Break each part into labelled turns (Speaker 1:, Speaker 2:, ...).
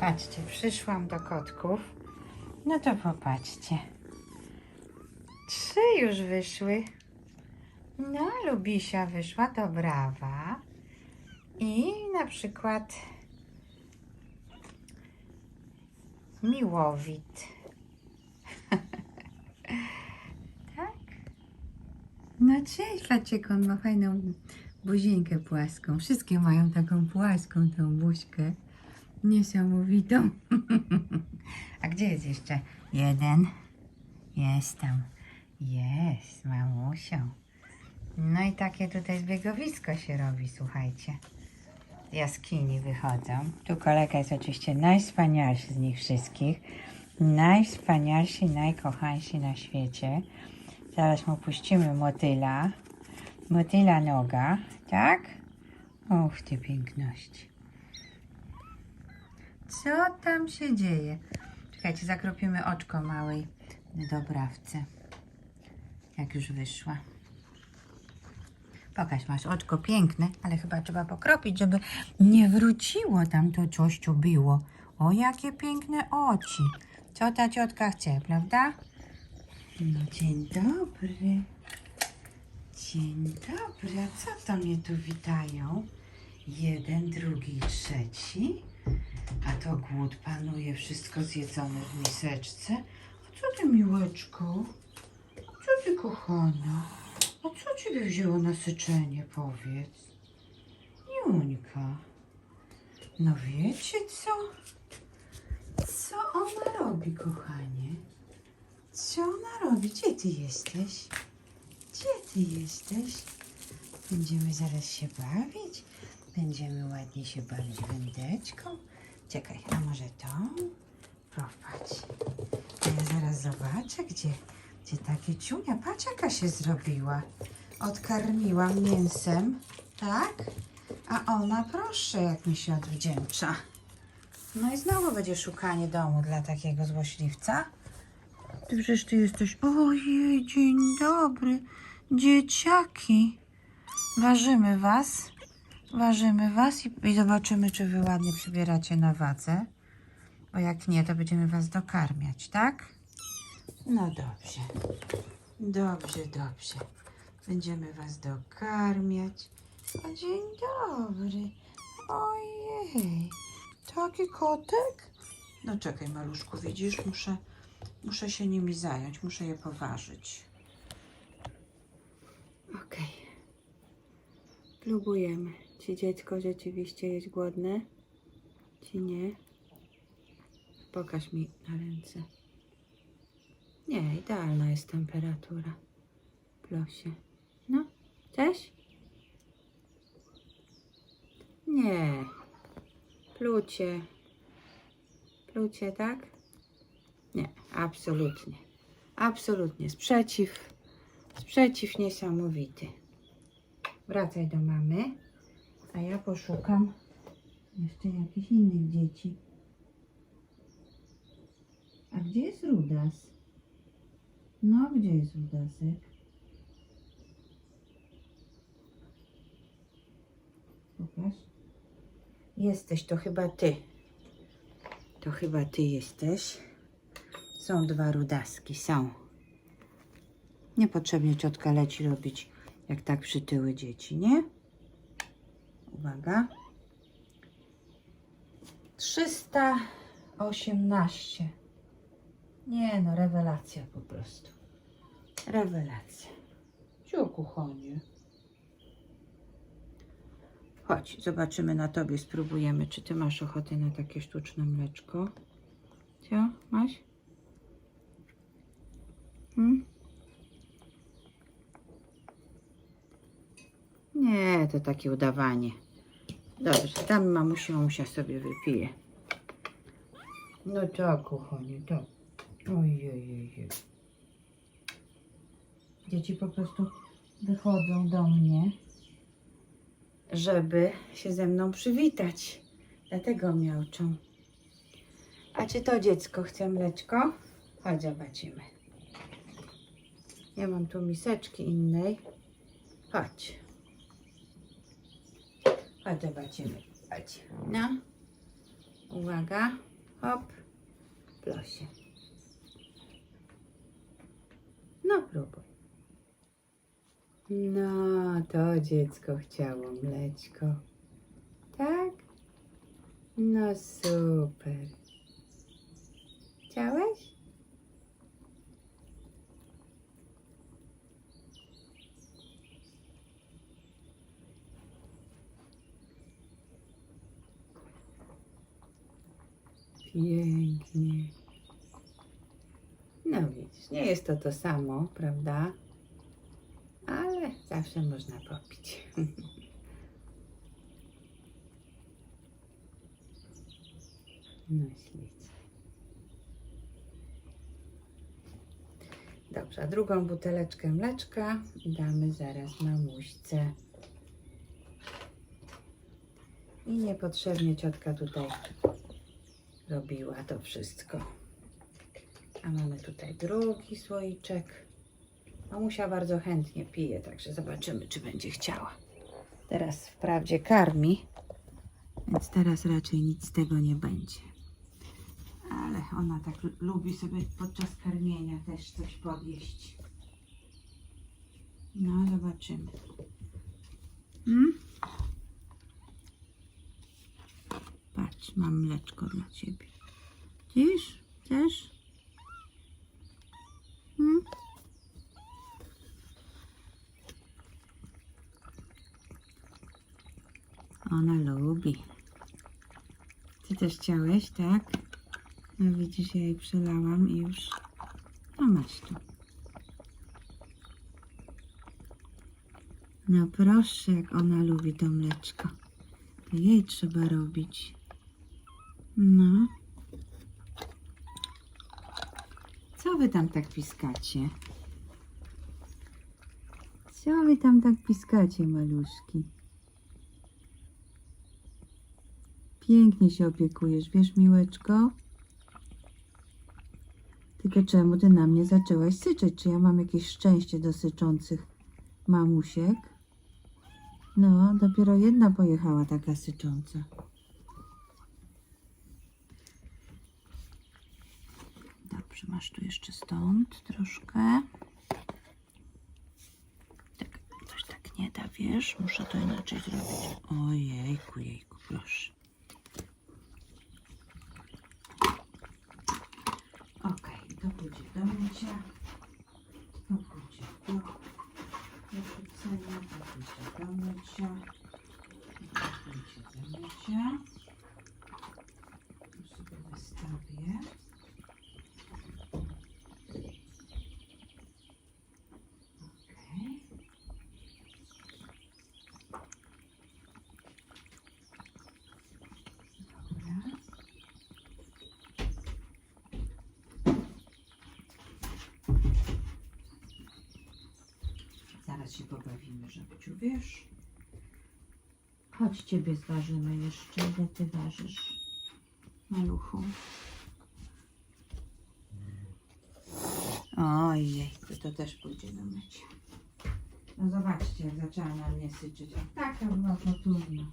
Speaker 1: Patrzcie, przyszłam do kotków. No to popatrzcie. Trzy już wyszły. No, Lubisia wyszła, to brawa. I na przykład Miłowit. tak? No cześć, jak on ma fajną buzienkę płaską. Wszystkie mają taką płaską tą buźkę. Niesamowitą. A gdzie jest jeszcze jeden? Jest tam. Jest, mamusią. No i takie tutaj zbiegowisko się robi, słuchajcie. Jaskini wychodzą. Tu kolega jest oczywiście najwspanialszy z nich wszystkich. Najwspanialszy, najkochańszy na świecie. Zaraz mu puścimy motyla. Motyla noga, tak? Och, ty piękności. Co tam się dzieje? Czekajcie, zakropimy oczko małej dobrawce. Jak już wyszła. Pokaż, masz oczko piękne, ale chyba trzeba pokropić, żeby nie wróciło tam to coś, co było. O, jakie piękne oczy. Co ta ciotka chce, prawda? No, dzień dobry. Dzień dobry. A co to mnie tu witają? Jeden, drugi, trzeci. A to głód panuje, wszystko zjedzone w miseczce. A co ty, miłeczko? Co ty, kochana? A co ciebie wzięło na syczenie, powiedz? Juńka. No wiecie co? Co ona robi, kochanie? Co ona robi? Gdzie ty jesteś? Gdzie ty jesteś? Będziemy zaraz się bawić? Będziemy ładnie się bawić wędeczką? Czekaj, a może to? Popatrz. Ja zaraz zobaczę, gdzie, gdzie takie ciunia. Patrz, jaka się zrobiła. Odkarmiłam mięsem, tak? A ona, proszę, jak mi się odwdzięcza. No i znowu będzie szukanie domu dla takiego złośliwca. Ty przecież ty jesteś... Ojej, dzień dobry. Dzieciaki. Ważymy was. Ważymy was i, i zobaczymy, czy wy ładnie przybieracie na wadze. Bo jak nie, to będziemy was dokarmiać, tak? No dobrze. Dobrze, dobrze. Będziemy was dokarmiać. O, dzień dobry. Ojej. Taki kotek? No czekaj, maluszku, widzisz, muszę, muszę się nimi zająć, muszę je poważyć. Okej. Próbujemy. Czy dziecko rzeczywiście jest głodne? Czy nie? Pokaż mi na ręce. Nie, idealna jest temperatura. Plosie. No, chcesz? Nie. Plucie. Plucie, tak? Nie, absolutnie. Absolutnie. Sprzeciw. Sprzeciw niesamowity. Wracaj do mamy, a ja poszukam jeszcze jakichś innych dzieci. A gdzie jest Rudas? No, gdzie jest Rudasek? Pokaż. Jesteś, to chyba ty. To chyba ty jesteś. Są dwa rudaski, są. Niepotrzebnie ciotka leci robić, jak tak przytyły dzieci, nie? Uwaga. 318. Nie no, rewelacja po prostu. Rewelacja. Ciu, kochanie. Chodź, zobaczymy na tobie, spróbujemy, czy ty masz ochotę na takie sztuczne mleczko. Co, masz? Hmm? Nie, to takie udawanie. Dobrze, tam mamusia, mamusia sobie wypije. No tak, kochanie, tak. Ojej. Dzieci po prostu wychodzą do mnie, żeby się ze mną przywitać. Dlatego miauczą. A czy to dziecko chce mleczko? Chodź, zobaczymy. Ja mam tu miseczki innej. Chodź. Chodź, zobaczymy. Chodź. No. Uwaga. Hop. Plosie. No, próbuj. No, to dziecko chciało mleczko. Tak? No super. Chciałeś? Pięknie. No widzisz, nie jest to to samo, prawda? Ale zawsze można popić. No ślicznie. Dobrze, a drugą buteleczkę mleczka damy zaraz mamuśce. I niepotrzebnie ciotka tutaj robiła to wszystko. A mamy tutaj drugi słoiczek. Mamusia bardzo chętnie pije, także zobaczymy, czy będzie chciała. Teraz wprawdzie karmi, więc teraz raczej nic z tego nie będzie. Ale ona tak lu- lubi sobie podczas karmienia też coś podjeść. No, zobaczymy. Hmm? Patrz, mam mleczko dla ciebie. Chcesz? Chcesz? Hmm? Ona lubi. Ty też chciałeś, tak? No widzisz, ja jej przelałam i już. No masz tu. No proszę, jak ona lubi to mleczko. To jej trzeba robić. No. Co wy tam tak piskacie? Co wy tam tak piskacie, maluszki? Pięknie się opiekujesz, wiesz, miłeczko? Tylko czemu ty na mnie zaczęłaś syczeć? Czy ja mam jakieś szczęście do syczących mamusiek? No, dopiero jedna pojechała taka sycząca. Dobrze, masz tu jeszcze stąd troszkę. Tak, coś tak nie da, wiesz? Muszę to inaczej zrobić. Ojejku, jejku, proszę. Okej, to pójdzie do mycia. To pójdzie do wyrzucenia. To do mycia. To pójdzie do mycia. Tu sobie wystawię. Okej. Dobra. Zaraz się pobawimy, żebciu, wiesz? Chodź, ciebie zważymy jeszcze, ile ty ważysz, maluchu. Ojej, to też pójdzie do mycia. No zobaczcie, jak zaczęła na mnie syczeć. A Taka była potulna.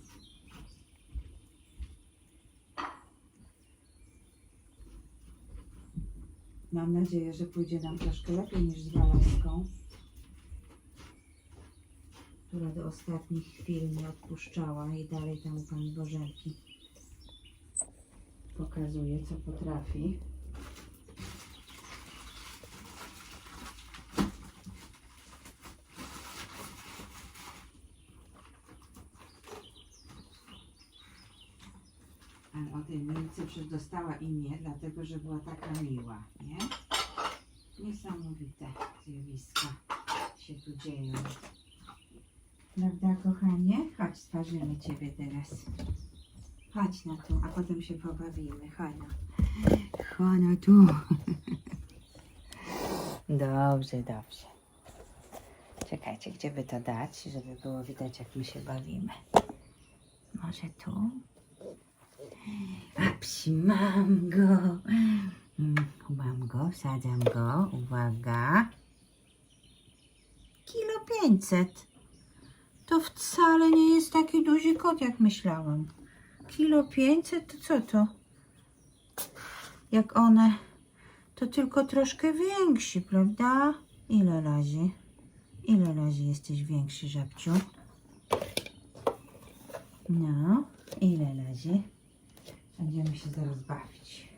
Speaker 1: Mam nadzieję, że pójdzie nam troszkę lepiej niż z Walaską, która do ostatnich chwil nie odpuszczała i dalej tam u Pani Bożenki pokazuje, co potrafi. Ale o tej Milce przecież dostała imię, dlatego że była taka miła, nie? Niesamowite zjawiska się tu dzieją. Prawda, kochanie? Chodź, stwarzymy Ciebie teraz. Chodź na tu, a potem się pobawimy. Chodź no. Chodź no tu. Dobrze, dobrze. Czekajcie, gdzie by to dać, żeby było widać, jak my się bawimy. Może tu? A psi, mam go. Mm, Mam go, wsadzam go. Uwaga. Kilo pięćset. To wcale nie jest taki duży kot, jak myślałam. Kilo 500 to co to? Jak one, to tylko troszkę więksi, prawda? Ile razy? Ile razy jesteś większy, żabciu? No, ile razy? Będziemy się zaraz bawić.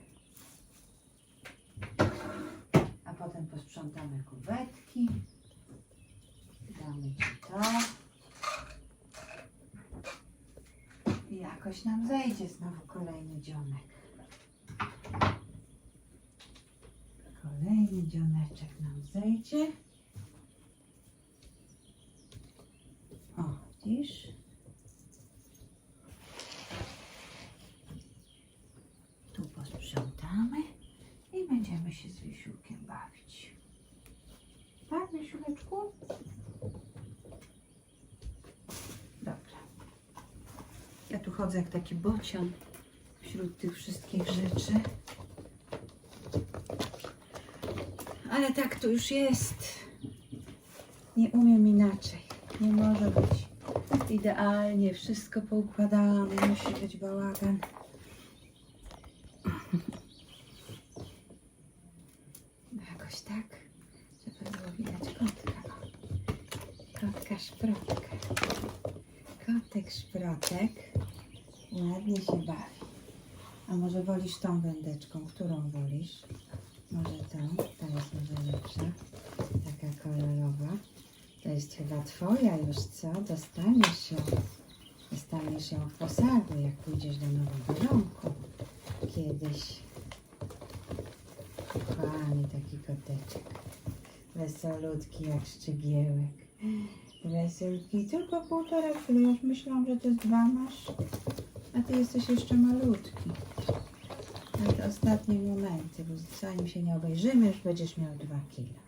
Speaker 1: A potem posprzątamy kuwetki. Damy ci to. I jakoś nam zejdzie znowu kolejny dzionek. Kolejny dzioneczek nam zejdzie. O, widzisz? Tu posprzątamy i będziemy się z Wisiulkiem bawić. Tak, Wisiuleczku? Dobra. Ja tu chodzę jak taki bocian wśród tych wszystkich rzeczy. Ale tak to już jest. Nie umiem inaczej. Nie może być idealnie wszystko poukładane. Musi być bałagan. Jakoś tak, żeby było widać kotka. Kotka szprotka. Kotek szprotek ładnie się bawi. A może wolisz tą wędeczką? Którą wolisz? Może tą? Ta jest może lepsza. Taka kolorowa. To jest chyba twoja już, co? Dostaniesz ją. Dostaniesz ją w posagu, jak pójdziesz do nowego domku. Kiedyś. Kochany taki koteczek. Wesolutki jak szczygiełek. Weselki, tylko półtora kilo. Już myślałam, że to dwa masz. A ty jesteś jeszcze malutki. Te ostatnie momenty, bo zanim się nie obejrzymy, już będziesz miał dwa kilo.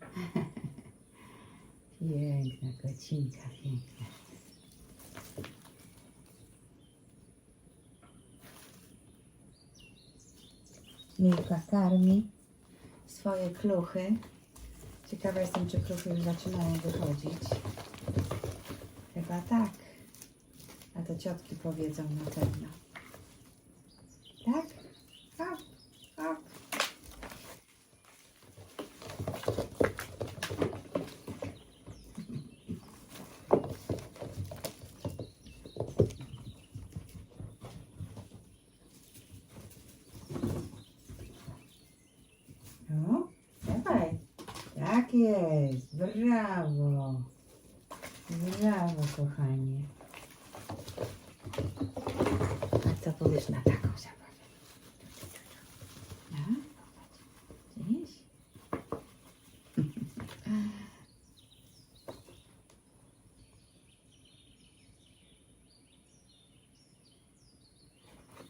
Speaker 1: Piękna kocinka, piękna. Milka karmi swoje kluchy. Ciekawa jestem, czy kluchy już zaczynają wychodzić. Chyba tak. To ciotki powiedzą na pewno. Tak? Hop, hop. No, dawaj. Tak jest. Brawo. Brawo, kochanie. Powiesz na taką zabawę? Widzisz?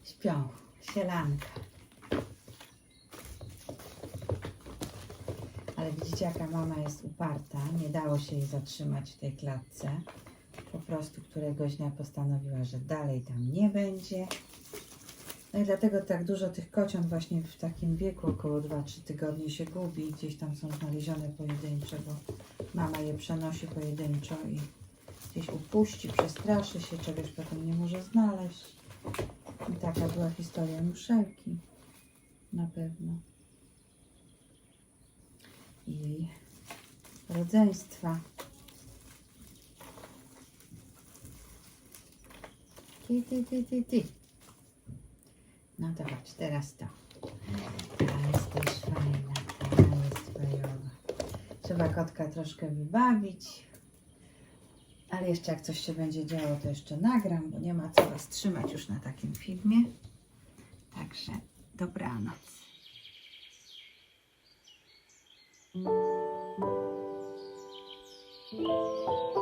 Speaker 1: Śpią, sielanka. Ale widzicie, jaka mama jest uparta. Nie dało się jej zatrzymać w tej klatce. Po prostu któregoś dnia postanowiła, że dalej tam nie będzie. No i dlatego tak dużo tych kociąt właśnie w takim wieku, około 2-3 tygodnie się gubi. Gdzieś tam są znalezione pojedyncze, bo mama je przenosi pojedynczo i gdzieś upuści, przestraszy się, czegoś potem nie może znaleźć. I taka była historia muszelki. Na pewno. I rodzeństwa. Ty, ty, ty, ty, ty. No to chodź, teraz to. Ta jest też fajna, ta jest fajowa. Trzeba kotka troszkę wybawić. Ale jeszcze jak coś się będzie działo, to jeszcze nagram, bo nie ma co Was trzymać już na takim filmie. Także dobranoc.
Speaker 2: Thank